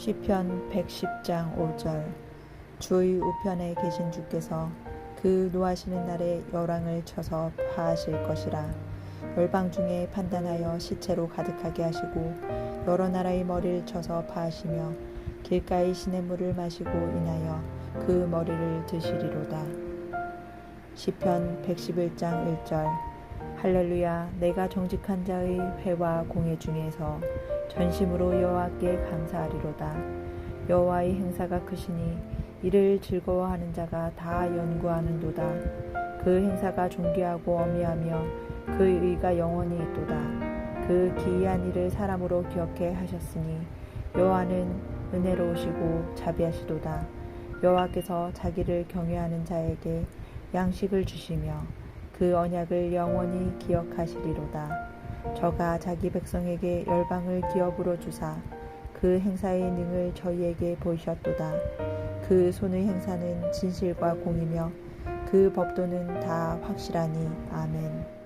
시편 110장 5절. 주의 우편에 계신 주께서 그 노하시는 날에 열왕을 쳐서 파하실 것이라. 열방 중에 판단하여 시체로 가득하게 하시고 여러 나라의 머리를 쳐서 파하시며 길가의 시냇물을 마시고 인하여 그 머리를 드시리로다. 시편 111장 1절 할렐루야 내가 정직한 자의 회와 공회 중에서 전심으로 여호와께 감사하리로다. 여호와의 행사가 크시니 이를 즐거워하는 자가 다 연구하는도다. 그 행사가 존귀하고 어미하며 그 의가 영원히 있도다. 그 기이한 일을 사람으로 기억해 하셨으니 여호와는 은혜로우시고 자비하시도다. 여호와께서 자기를 경외하는 자에게 양식을 주시며 그 언약을 영원히 기억하시리로다. 저가 자기 백성에게 열방을 기업으로 주사 그 행사의 능을 저희에게 보이셨도다. 그 손의 행사는 진실과 공이며 그 법도는 다 확실하니 아멘.